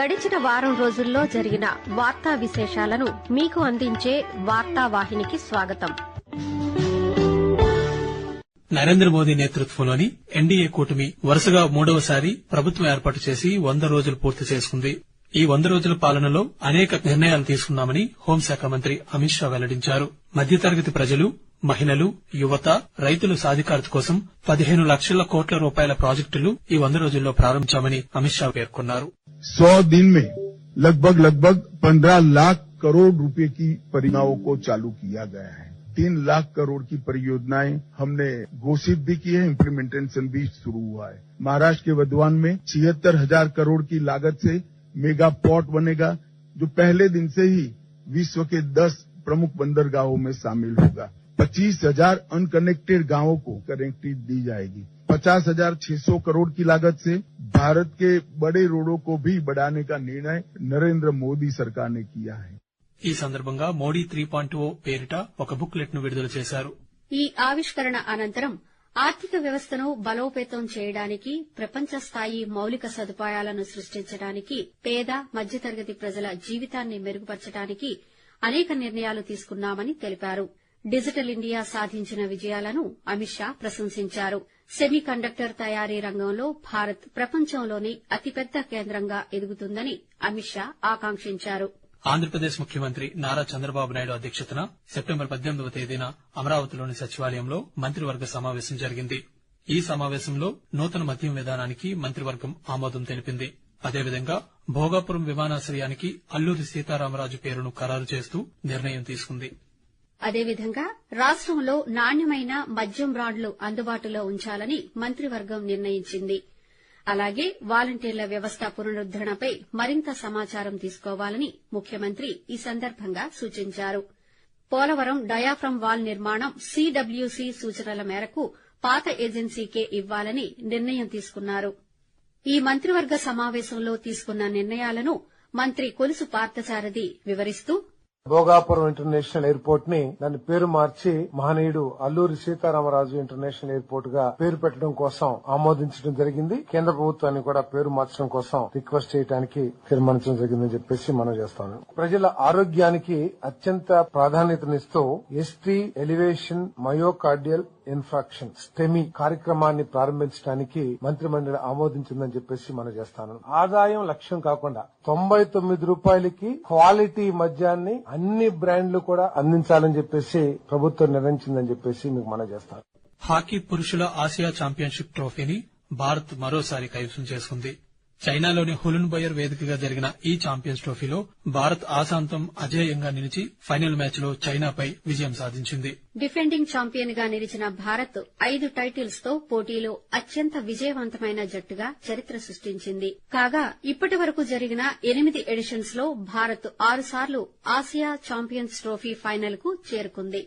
గడిచిన వారం రోజుల్లో జరిగిన వార్తా విశేషాలను మీకు అందించే వార్తావాహినికి స్వాగతం. నరేంద్ర మోదీ నేతృత్వంలోని ఎన్డీఏ కూటమి వరుసగా మూడవసారి ప్రభుత్వం ఏర్పాటు చేసి వంద రోజులు పూర్తి చేసుకుంది. ఈ వంద రోజుల పాలనలో అనేక నిర్ణయాలు తీసుకున్నామని హోంశాఖ మంత్రి అమిత్ షా వెల్లడించారు. మధ్యతరగతి ప్రజలు మహిళలు యువత రైతుల సాధికారత కోసం పదిహేను లక్షల కోట్ల రూపాయల ప్రాజెక్టులు ఈ వంద రోజుల్లో ప్రారంభించామని అమిత్ షా పేర్కొన్నారు. सौ दिन में लगभग लगभग पंद्रह लाख करोड़ रुपए की परियोजनाओं को चालू किया गया है। तीन लाख करोड़ की परियोजनाएँ हमने घोषित भी की है इम्प्लीमेंटेशन भी शुरू हुआ है। महाराष्ट्र के वधवान में छिहत्तर हज़ार करोड़ की लागत से मेगा पोर्ट बनेगा, जो पहले दिन से ही विश्व के दस प्रमुख बंदरगाहों में शामिल होगा। पच्चीस हज़ार अनकनेक्टेड गाँवों को कनेक्टिव दी जाएगी। पचास हजार छह सौ करोड़ की लागत से भारत के बड़े रोडों को भी बढ़ाने का निर्णय नरेंद्र मोदी सरकार ने किया है ఈ సందర్భంగా మోడీ త్రీ పాయింట్ ఓ పేరిట ఒక బుక్లెట్ ను విడుదల చేశారు ఈ ఆవిష్కరణ అనంతరం ఆర్థిక వ్యవస్థను బలోపేతం చేయడానికి ప్రపంచ స్థాయి మౌలిక సదుపాయాలను సృష్టించడానికి పేద మధ్యతరగతి ప్రజల జీవితాన్ని మెరుగుపరచడానికి అనేక నిర్ణయాలు తీసుకున్నామని తెలిపారు డిజిటల్ ఇండియా సాధించిన విజయాలను అమిత్ షా ప్రశంసించారు. సెమీ కండక్టర్ తయారీ రంగంలో భారత్ ప్రపంచంలోనే అతిపెద్ద కేంద్రంగా ఎదుగుతుందని అమిత్ షా ఆకాంక్షించారు. ఆంధ్రప్రదేశ్ ముఖ్యమంత్రి నారా చంద్రబాబు నాయుడు అధ్యక్షతన సెప్టెంబర్ పద్దెనిమిదవ తేదీన అమరావతిలోని సచివాలయంలో మంత్రివర్గ సమావేశం జరిగింది. ఈ సమావేశంలో నూతన మద్యం విధానానికి మంత్రివర్గం ఆమోదం తెలిపింది. అదేవిధంగా భోగాపురం విమానాశ్రయానికి అల్లూరి సీతారామరాజు పేరును ఖరారు చేస్తూ నిర్ణయం తీసుకుంది. అదేవిధంగా రాష్టంలో నాణ్యమైన మద్యం బ్రాండ్లు అందుబాటులో ఉంచాలని మంత్రివర్గం నిర్ణయించింది. అలాగే వాలంటీర్ల వ్యవస్థ పునరుద్దరణపై మరింత సమాచారం తీసుకోవాలని ముఖ్యమంత్రి ఈ సందర్భంగా సూచించారు. పోలవరం డయాఫ్రమ్ వాల్ నిర్మాణం సీడబ్ల్యూసీ సూచనల మేరకు పాత ఏజెన్సీకే ఇవ్వాలని నిర్ణయం తీసుకున్నారు. ఈ మంత్రివర్గ సమావేశంలో తీసుకున్న నిర్ణయాలను మంత్రి కొలుసు పార్థసారథి వివరిస్తూ భోగాపురం ఇంటర్నేషనల్ ఎయిర్పోర్ట్ని దాని పేరు మార్చి మహనీయుడు అల్లూరి సీతారామరాజు ఇంటర్నేషనల్ ఎయిర్పోర్ట్గా పేరు పెట్టడం కోసం ఆమోదించడం జరిగింది. కేంద్ర ప్రభుత్వాన్ని కూడా పేరు మార్చడం కోసం రిక్వెస్ట్ చేయడానికి తీర్మానించడం జరిగిందని చెప్పేసి మనం చేస్తాను. ప్రజల ఆరోగ్యానికి అత్యంత ప్రాధాన్యతనిస్తూ ST elevation myocardial infarction STEMI కార్యక్రమాన్ని ప్రారంభించడానికి మంత్రిమండలి ఆమోదించిందని చెప్పేసి మనం చేస్తాను. ఆదాయం లక్ష్యం కాకుండా తొంభై తొమ్మిది రూపాయలకి క్వాలిటీ మద్యాన్ని అన్ని బ్రాండ్లు కూడా అందించాలని చెప్పేసి ప్రభుత్వం నిర్ణయించిందని చెప్పేసి మీకు మనం చేస్తాను హాకీ పురుషుల ఆసియా ఛాంపియన్షిప్ ట్రోఫీని భారత్ మరోసారి కైవసం చేసుకుంది. చైనాలోని హులున్ బయర్ వేదికగా జరిగిన ఈ ఛాంపియన్స్ ట్రోఫీలో భారత్ ఆశాంతం అజేయంగా నిలిచి ఫైనల్ మ్యాచ్లో చైనాపై విజయం సాధించింది. డిఫెండింగ్ ఛాంపియన్గా నిలిచిన భారత్ ఐదు టైటిల్స్తో పోటీలో అత్యంత విజయవంతమైన జట్టుగా చరిత్ర సృష్టించింది. కాగా ఇప్పటి వరకు జరిగిన ఎనిమిది ఎడిషన్స్లో భారత్ ఆరుసార్లు ఆసియా ఛాంపియన్స్ ట్రోఫీ ఫైనల్కు చేరుకుంది.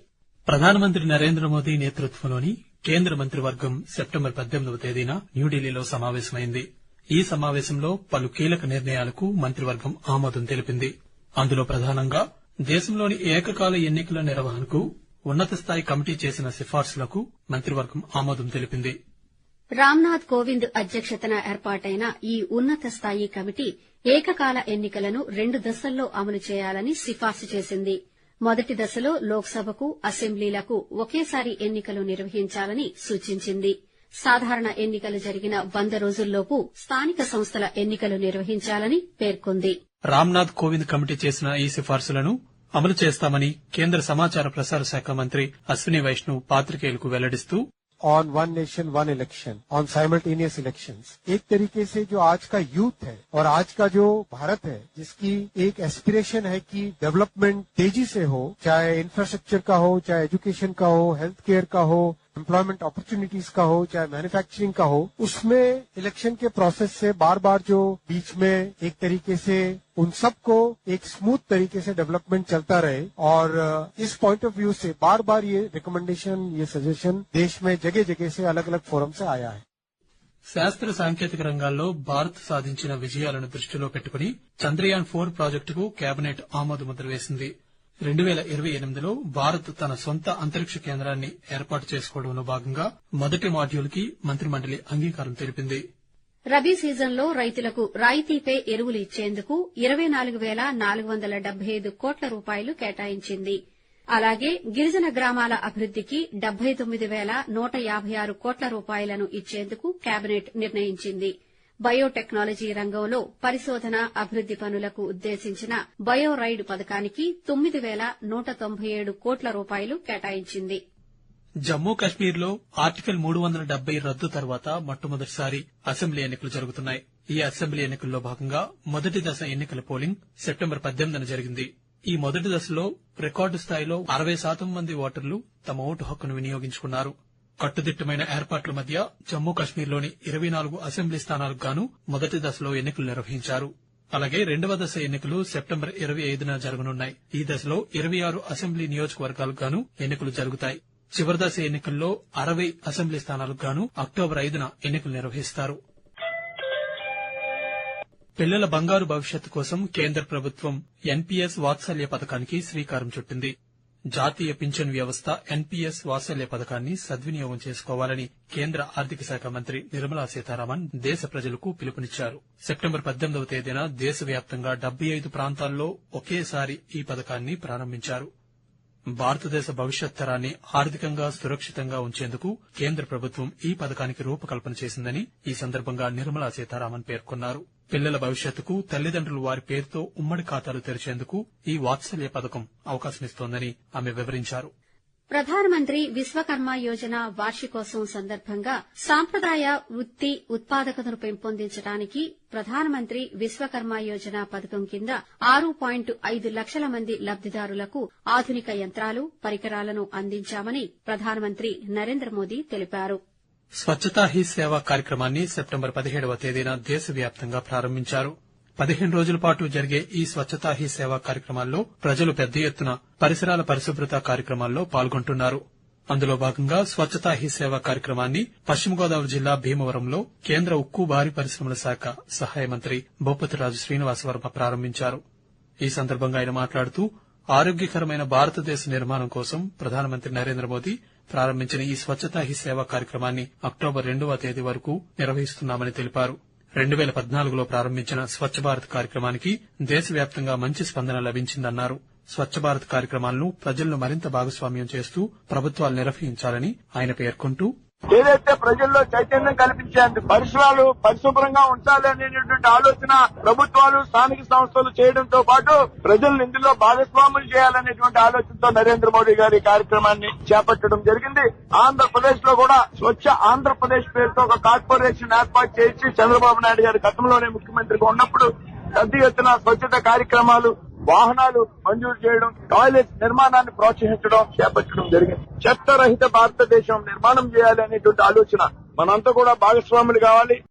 ప్రధానమంత్రి నరేంద్ర మోదీ నేతృత్వంలోని కేంద్ర మంత్రివర్గం సెప్టెంబర్ పద్దెనిమిదవ తేదీన న్యూఢిల్లీలో సమావేశమైంది. ఈ సమావేశంలో పలు కీలక నిర్ణయాలకు మంత్రివర్గం ఆమోదం తెలిపింది. అందులో ప్రధానంగా దేశంలోని ఏకకాల ఎన్నికల నిర్వహణకు ఉన్నత స్థాయి కమిటీ చేసిన సిఫార్సులకు మంత్రివర్గం ఆమోదం తెలిపింది. రామ్నాథ్ కోవింద్ అధ్యక్షతన ఏర్పాటైన ఈ ఉన్నత స్థాయి కమిటీ ఏకకాల ఎన్నికలను రెండు దశల్లో అమలు చేయాలని సిఫార్సు చేసింది. మొదటి దశలో లోక్సభకు అసెంబ్లీలకు ఒకేసారి ఎన్నికలు నిర్వహించాలని సూచించింది. సాధారణ ఎన్నికలు జరిగిన వంద రోజుల్లోపు స్థానిక సంస్థల ఎన్నికలు నిర్వహించాలని పేర్కొంది రామ్నాథ్ కోవింద్ కమిటీ చేసిన ఈ సిఫార్సులను అమలు చేస్తామని కేంద్ర సమాచార ప్రసార శాఖ మంత్రి అశ్విని వైష్ణవ్ పాత్రికేయులకు వెల్లడిస్తూ on one nation one election on simultaneous elections एक तरीके से जो आज का यूथ है और आज का जो भारत है जिसकी एक एस्पिरेशन है कि डेवलपमेंट तेजी से हो चाहे इंफ्रास्ट्रक्चर का हो चाहे एजुकेशन का हो हेल्थ केयर का हो एम्प्लॉयमेंट अपॉर्चुनिटीज का हो चाहे मैन्युफैक्चरिंग का हो उसमें इलेक्शन के प्रोसेस से बार बार जो बीच में एक तरीके से उन सबको एक स्मूथ तरीके से डेवलपमेंट चलता रहे और इस पॉइंट ऑफ व्यू से बार बार ये रिकमेंडेशन ये सजेशन देश में जगह जगह से अलग अलग फोरम से आया है శాస్త్ర సాంకేతిక రంగాల్లో భారత్ సాధించిన విజయాలను దృష్టిలో పెట్టుకుని చంద్రయాన్ ఫోర్ ప్రాజెక్టుకు కేబినెట్ ఆమోదముద్ర వేసింది రెండు పేల ఇరవై ఎనిమిదిలో భారత్ తన సొంత అంతరిక్ష కేంద్రాన్ని ఏర్పాటు చేసుకోవడంలో భాగంగా మొదటి మాడ్యూల్కి మంత్రిమండలి అంగీకారం తెలిపింది. రబీ సీజన్లో రైతులకు రాయితీపై ఎరువులు ఇచ్చేందుకు ఇరవై నాలుగు వేల నాలుగు వందల డెబ్బై ఐదు కోట్ల రూపాయలు కేటాయించింది. అలాగే గిరిజన గ్రామాల అభివృద్దికి డెబ్బై తొమ్మిది వేల నూట యాభై ఆరు కోట్ల రూపాయలను ఇచ్చేందుకు కేబినెట్ నిర్ణయించింది. బయోటెక్నాలజీ రంగంలో పరిశోధన అభివృద్ది పనులకు ఉద్దేశించిన బయోరైడ్ పథకానికి తొమ్మిది వేల నూట తొంభై ఏడు కోట్ల రూపాయలు కేటాయించింది. జమ్మూ కశ్మీర్లో ఆర్టికల్ మూడు వందల డెబ్బై రద్దు తర్వాత మొట్టమొదటిసారి అసెంబ్లీ ఎన్నికలు జరుగుతున్నాయి. ఈ అసెంబ్లీ ఎన్నికల్లో భాగంగా మొదటి దశ ఎన్నికల పోలింగ్ సెప్టెంబర్ పద్దెనిమిదిన జరిగింది. ఈ మొదటి దశలో రికార్డు స్థాయిలో అరవై శాతం మంది ఓటర్లు తమ ఓటు హక్కును వినియోగించుకున్నారు. కట్టుదిట్టమైన ఏర్పాట్ల మధ్య జమ్మూ కశ్మీర్లోని ఇరవై నాలుగు అసెంబ్లీ స్థానాలకు గాను మొదటి దశలో ఎన్నికలు నిర్వహించారు. అలాగే రెండవ దశ ఎన్నికలు సెప్టెంబర్ ఇరవై ఐదున జరగనున్నాయి. ఈ దశలో ఇరవై ఆరు అసెంబ్లీ నియోజకవర్గాలకు గాను ఎన్నికలు జరుగుతాయి. చివరి దశ ఎన్నికల్లో అరవై అసెంబ్లీ స్థానాలకు గాను అక్టోబర్ ఐదున ఎన్నికలు నిర్వహిస్తారు. పిల్లల బంగారు భవిష్యత్తు కోసం కేంద్ర ప్రభుత్వం ఎన్పీఎస్ వాత్సల్య పథకానికి శ్రీకారం చుట్టింది. జాతీయ పింఛన్ వ్యవస్థ ఎన్పీఎస్ వాత్సల్య పథకాన్ని సద్వినియోగం చేసుకోవాలని కేంద్ర ఆర్థిక శాఖ మంత్రి నిర్మలా సీతారామన్ దేశ ప్రజలకు పిలుపునిచ్చారు. సెప్టెంబర్ పద్దెనిమిదవ తేదీన దేశవ్యాప్తంగా డెబ్బై ఐదు ప్రాంతాల్లో ఒకేసారి ఈ పథకాన్ని ప్రారంభించారు. భారతదేశ భవిష్యత్ తరాన్ని ఆర్థికంగా సురక్షితంగా ఉంచేందుకు కేంద్ర ప్రభుత్వం ఈ పథకానికి రూపకల్పన చేసిందని ఈ సందర్భంగా నిర్మలా సీతారామన్ పేర్కొన్నారు. పిల్లల భవిష్యత్తుకు తల్లిదండ్రులు వారి పేరుతో ఉమ్మడి ఖాతాలు తెరిచేందుకు ఈ వాత్సల్య పథకం అవకాశమిస్తోందని ఆమె వివరించారు. ప్రధానమంత్రి విశ్వకర్మ యోజన వార్షికోత్సవం సందర్భంగా సాంప్రదాయ వృత్తి ఉత్పాదకతను పెంపొందించడానికి ప్రధానమంత్రి విశ్వకర్మ యోజన పథకం కింద ఆరు పాయింట్ ఐదు లక్షల మంది లబ్దిదారులకు ఆధునిక యంత్రాలు పరికరాలను అందించామని ప్రధానమంత్రి నరేంద్ర మోదీ తెలిపారు. స్వచ్ఛతా హీ సేవ కార్యక్రమాన్ని సెప్టెంబర్ పదిహేడవ తేదీన దేశవ్యాప్తంగా ప్రారంభించారు. పదిహేను రోజుల పాటు జరిగే ఈ స్వచ్ఛతా హీ సేవ కార్యక్రమాల్లో ప్రజలు పెద్ద ఎత్తున పరిసరాల పరిశుభ్రత కార్యక్రమాల్లో పాల్గొంటున్నారు. అందులో భాగంగా స్వచ్ఛతా హీ సేవ కార్యక్రమాన్ని పశ్చిమ గోదావరి జిల్లా భీమవరంలో కేంద్ర ఉక్కు భారీ పరిశ్రమల శాఖ సహాయ మంత్రి భూపతిరాజు శ్రీనివాసవర్మ ప్రారంభించారు. ఈ సందర్భంగా ఆయన మాట్లాడుతూ ఆరోగ్యకరమైన భారతదేశ నిర్మాణం కోసం ప్రధానమంత్రి నరేంద్ర మోదీ ప్రారంభించిన ఈ స్వచ్ఛతా హీ సేవ కార్యక్రమాన్ని అక్టోబర్ రెండవ తేదీ వరకు నిర్వహిస్తున్నామని తెలిపారు. రెండు వేల పద్నాలుగులో ప్రారంభించిన స్వచ్ఛ భారత్ కార్యక్రమానికి దేశవ్యాప్తంగా మంచి స్పందన లభించిందన్నారు. స్వచ్ఛ భారత్ కార్యక్రమాలను ప్రజలను మరింత భాగస్వామ్యం చేస్తూ ప్రభుత్వాలు నిర్వహించాలని ఆయన పేర్కొంటూ ఏదైతే ప్రజల్లో చైతన్యం కల్పించేది పరిసరాలు పరిశుభ్రంగా ఉంచాలి అనేటువంటి ఆలోచన ప్రభుత్వాలు స్థానిక సంస్థలు చేయడంతో పాటు ప్రజలను ఇందులో భాగస్వాములు చేయాలనేటువంటి ఆలోచనతో నరేంద్ర మోడీ గారి కార్యక్రమాన్ని చేపట్టడం జరిగింది. ఆంధ్రప్రదేశ్లో కూడా స్వచ్ఛ ఆంధ్రప్రదేశ్ పేరుతో ఒక కార్పొరేషన్ ఏర్పాటు చేసి చంద్రబాబు నాయుడు గారి గతంలోనే ముఖ్యమంత్రిగా ఉన్నప్పుడు పెద్ద ఎత్తున స్వచ్ఛత కార్యక్రమాలు వాహనాలు మంజూరు చేయడం టాయిలెట్ నిర్మాణాన్ని ప్రోత్సహించడం చేపట్టడం జరిగింది. చెత్త రహిత భారతదేశం నిర్మాణం చేయాలి అనేటువంటి ఆలోచన మనంతా కూడా భాగస్వాములు కావాలి.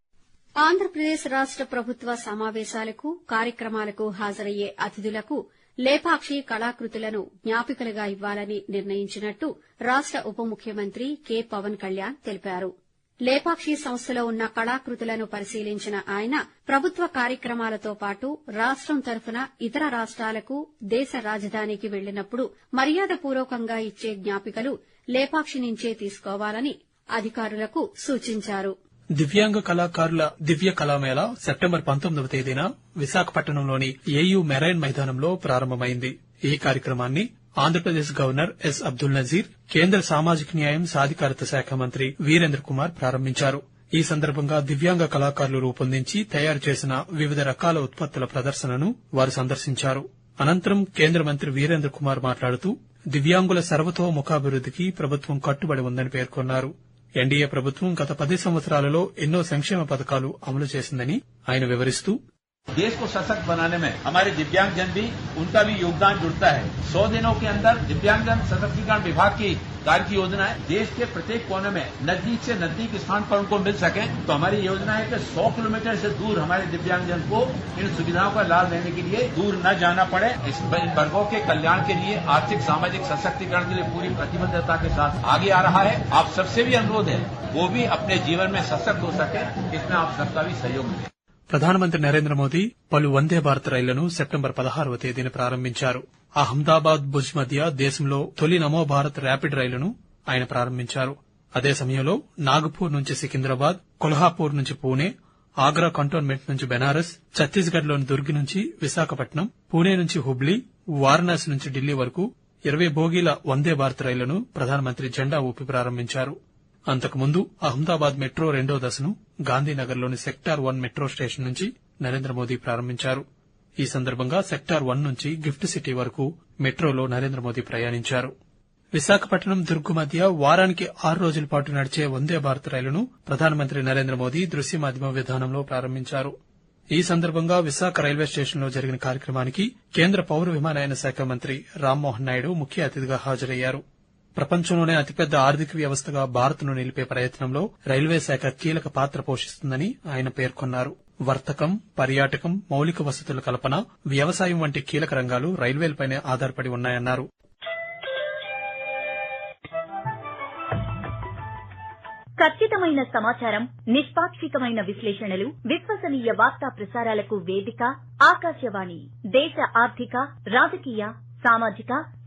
ఆంధ్రప్రదేశ్ రాష్ట ప్రభుత్వ సమావేశాలకు కార్యక్రమాలకు హాజరయ్యే అతిథులకు లేపాక్షి కళాకృతులను జ్ఞాపికలుగా ఇవ్వాలని నిర్ణయించినట్టు రాష్ట ఉప ముఖ్యమంత్రి కె. పవన్ కళ్యాణ్ తెలిపారు. లేపాక్షి సంస్థలో ఉన్న కళాకృతులను పరిశీలించిన ఆయన ప్రభుత్వ కార్యక్రమాలతో పాటు రాష్టం తరఫున ఇతర రాష్ట్రాలకు దేశ రాజధానికి వెళ్ళినప్పుడు మర్యాదపూర్వకంగా ఇచ్చే జ్ఞాపికలు లేపాక్షి నుంచే తీసుకోవాలని అధికారులకు సూచించారు. దివ్యాంగ కళాకారుల దివ్య కళామేళ సెప్టెంబర్ పంతొమ్మిదవ తేదీన విశాఖపట్నంలోని ఏయూ మెరైన్ మైదానంలో ప్రారంభమైంది. ఈ కార్యక్రమాన్ని ఆంధ్రప్రదేశ్ గవర్నర్ ఎస్ అబ్దుల్ నజీర్ కేంద్ర సామాజిక న్యాయం సాధికారత శాఖ మంత్రి వీరేంద్ర కుమార్ ప్రారంభించారు. ఈ సందర్భంగా దివ్యాంగ కళాకారులు రూపొందించి తయారు చేసిన వివిధ రకాల ఉత్పత్తుల ప్రదర్శనను వారు సందర్శించారు. అనంతరం కేంద్ర మంత్రి వీరేంద్ర కుమార్ మాట్లాడుతూ దివ్యాంగుల సర్వతోముఖాభివృద్దికి ప్రభుత్వం కట్టుబడి ఉందని పేర్కొన్నారు. ఎన్డీఏ ప్రభుత్వం గత పది సంవత్సరాలలో ఎన్నో సంక్షేమ పథకాలు అమలు చేసిందని ఆయన వివరిస్తూ देश को सशक्त बनाने में हमारे दिव्यांग जन भी, उनका भी योगदान जुड़ता है। सौ दिनों के अंदर दिव्यांगजन सशक्तिकरण विभाग की कार्य की योजना है। देश के प्रत्येक कोने में नज़दीक से नज़दीक स्थान पर उनको मिल सके। तो हमारी योजना है कि 100 किलोमीटर से दूर हमारे दिव्यांगजन को इन सुविधाओं का लाभ लेने के लिए दूर न जाना पड़े। इस वर्गों के कल्याण के लिए आर्थिक, सामाजिक सशक्तिकरण के लिए पूरी प्रतिबद्धता के साथ आगे आ रहा है। आप सबसे भी अनुरोध है, वो भी अपने जीवन में सशक्त हो सके। इसमें आप सबका भी सहयोग मिले। ప్రధానమంత్రి నరేంద్ర మోదీ పలు వందే భారత్ రైళ్ళను సెప్టెంబర్ పదహారవ తేదీన ప్రారంభించారు. అహ్మదాబాద్ భుజ్ మధ్య దేశంలో తొలి నమో భారత్ ర్యాపిడ్ రైలును ఆయన ప్రారంభించారు. అదే సమయంలో నాగపూర్ నుంచి సికింద్రాబాద్ కొల్హాపూర్ నుంచి పూణే ఆగ్రా కంటోన్మెంట్ నుంచి బెనారస్ ఛత్తీస్గఢ్లోని దుర్గ్ నుంచి విశాఖపట్నం పూణే నుంచి హుబ్లీ వారణాసి నుంచి ఢిల్లీ వరకు ఇరవై బోగీల వందే భారత్ రైళ్ళను ప్రధానమంత్రి జెండా ఊపి ప్రారంభించారు. అంతకుముందు అహ్మదాబాద్ మెట్రో రెండో దశను గాంధీనగర్లోని సెక్టార్ వన్ మెట్రో స్టేషన్ నుంచి నరేంద్ర మోదీ ప్రారంభించారు. ఈ సందర్భంగా సెక్టార్ వన్ నుంచి గిఫ్ట్ సిటీ వరకు మెట్రోలో నరేంద్ర మోదీ ప్రయాణించారు. విశాఖపట్నం దుర్గు మధ్య వారానికి ఆరు రోజుల పాటు నడిచే వందే భారత్ రైలును ప్రధానమంత్రి నరేంద్ర మోదీ దృశ్య మాధ్యమ విధానంలో ప్రారంభించారు. ఈ సందర్భంగా విశాఖ రైల్వే స్టేషన్లో జరిగిన కార్యక్రమానికి కేంద్ర పౌర విమానయాన శాఖ మంత్రి రామ్మోహన్ నాయుడు ముఖ్య అతిథిగా హాజరయ్యారు. ప్రపంచంలోనే అతిపెద్ద ఆర్థిక వ్యవస్థగా భారత్ను నిలిపే ప్రయత్నంలో రైల్వే శాఖ కీలక పాత్ర పోషిస్తుందని ఆయన పేర్కొన్నారు. వర్తకం పర్యాటకం మౌలిక వసతుల కల్పన వ్యవసాయం వంటి కీలక రంగాలు రైల్వేలపైనే ఆధారపడి ఉన్నాయన్నారు. ఖచ్చితమైన సమాచారం నిష్పాక్షికమైన విశ్లేషణలు విశ్వసనీయ వార్తా ప్రసారాలకు వేదిక ఆకాశవాణి దేశ ఆర్థిక రాజకీయ సామాజిక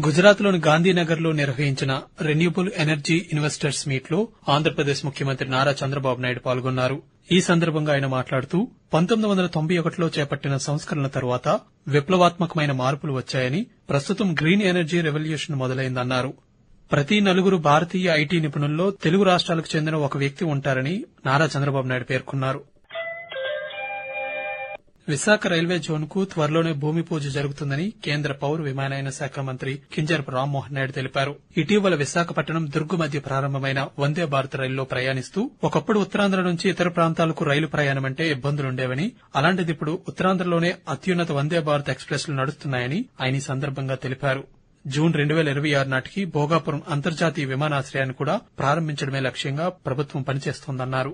గుజరాత్లోని గాంధీనగర్లో నిర్వహించిన రెన్యూబుల్ ఎనర్జీ ఇన్వెస్టర్స్ మీట్లో ఆంధ్రప్రదేశ్ ముఖ్యమంత్రి నారా చంద్రబాబు నాయుడు పాల్గొన్నారు. ఈ సందర్భంగా ఆయన మాట్లాడుతూ పంతొమ్మిది వందల తొంభై ఒకటిలో చేపట్టిన సంస్కరణల తరువాత విప్లవాత్మకమైన మార్పులు వచ్చాయని ప్రస్తుతం గ్రీన్ ఎనర్జీ రెవల్యూషన్ మొదలైందన్నారు. ప్రతి నలుగురు భారతీయ ఐటీ నిపుణుల్లో తెలుగు రాష్ట్రాలకు చెందిన ఒక వ్యక్తి ఉంటారని నారా చంద్రబాబు నాయుడు పేర్కొన్నారు. విశాఖ రైల్వే జోన్కు త్వరలోనే భూమి పూజ జరుగుతుందని కేంద్ర పౌర విమానయాన శాఖ మంత్రి కింజరపు రామ్మోహన్ నాయుడు తెలిపారు. ఇటీవల విశాఖపట్నం దుర్గు మధ్య ప్రారంభమైన వందే భారత్ రైలులో ప్రయాణిస్తూ ఒకప్పుడు ఉత్తరాంధ్ర నుంచి ఇతర ప్రాంతాలకు రైలు ప్రయాణమంటే ఇబ్బందులుండేవని అలాంటిది ఇప్పుడు ఉత్తరాంధ్రలోనే అత్యున్నత వందే భారత్ ఎక్స్ప్రెస్లు నడుస్తున్నాయని ఆయన ఈ సందర్భంగా తెలిపారు. జూన్ రెండు వేల ఇరవై ఆరు నాటికి భోగాపురం అంతర్జాతీయ విమానాశ్రయాన్ని కూడా ప్రారంభించడమే లక్ష్యంగా ప్రభుత్వం పనిచేస్తోందన్నారు.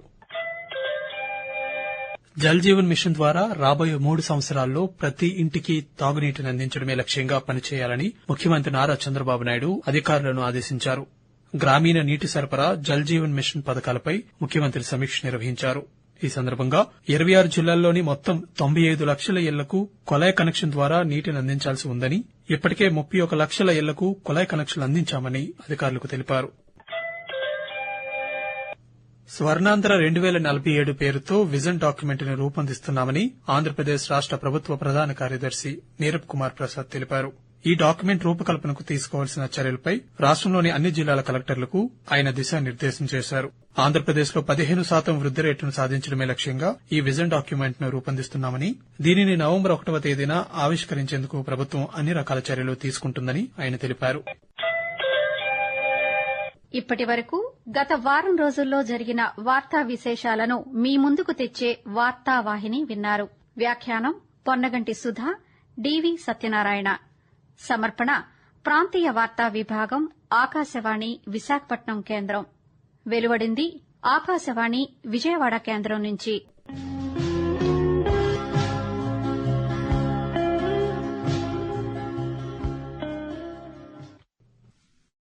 జల్ జీవన్ మిషన్ ద్వారా రాబోయే మూడు సంవత్సరాల్లో ప్రతి ఇంటికి తాగునీటిని అందించడమే లక్ష్యంగా పనిచేయాలని ముఖ్యమంత్రి నారా చంద్రబాబు నాయుడు అధికారులను ఆదేశించారు. గ్రామీణ నీటి సరఫరా జల్ జీవన్ మిషన్ పథకాలపై ముఖ్యమంత్రి సమీక్ష నిర్వహించారు. ఈ సందర్భంగా ఇరవై ఆరు జిల్లాల్లోని మొత్తం తొంభై ఐదు లక్షల ఇళ్ళకు కొలాయ్ కనెక్షన్ ద్వారా నీటిని అందించాల్సి ఉందని ఇప్పటికే ముప్పై ఒక లక్షల ఇళ్ళకు కొలాయ్ కనెక్షన్లు అందించామని అధికారులకు తెలిపారు. స్వర్ణాంధ్ర రెండు వేల నలభై ఏడు పేరుతో విజన్ డాక్యుమెంట్ను రూపొందిస్తున్నామని ఆంధ్రప్రదేశ్ రాష్ట ప్రభుత్వ ప్రధాన కార్యదర్శి నీరబ్ కుమార్ ప్రసాద్ తెలిపారు. ఈ డాక్యుమెంట్ రూపకల్పనకు తీసుకోవాల్సిన చర్యలపై రాష్ట్రంలోని అన్ని జిల్లాల కలెక్టర్లకు ఆయన దిశానిర్దేశం చేశారు. ఆంధ్రప్రదేశ్లో పదిహేను శాతం వృద్ది రేటును సాధించడమే లక్ష్యంగా ఈ విజన్ డాక్యుమెంట్ను రూపొందిస్తున్నామని దీనిని నవంబర్ ఒకటవ తేదీన ఆవిష్కరించేందుకు ప్రభుత్వం అన్ని రకాల చర్యలు తీసుకుంటుందని ఆయన తెలిపారు. ఇప్పటి వరకు గత వారం రోజుల్లో జరిగిన వార్తా విశేషాలను మీ ముందుకు తెచ్చే వార్తావాహిని విన్నారు. వ్యాఖ్యానం పొన్నగంటి సుధా డివి సత్యనారాయణ. సమర్పణ ప్రాంతీయ వార్తా విభాగం ఆకాశవాణి విశాఖపట్నం కేంద్రం. వెలువడింది ఆకాశవాణి విజయవాడ కేంద్రం నుంచి.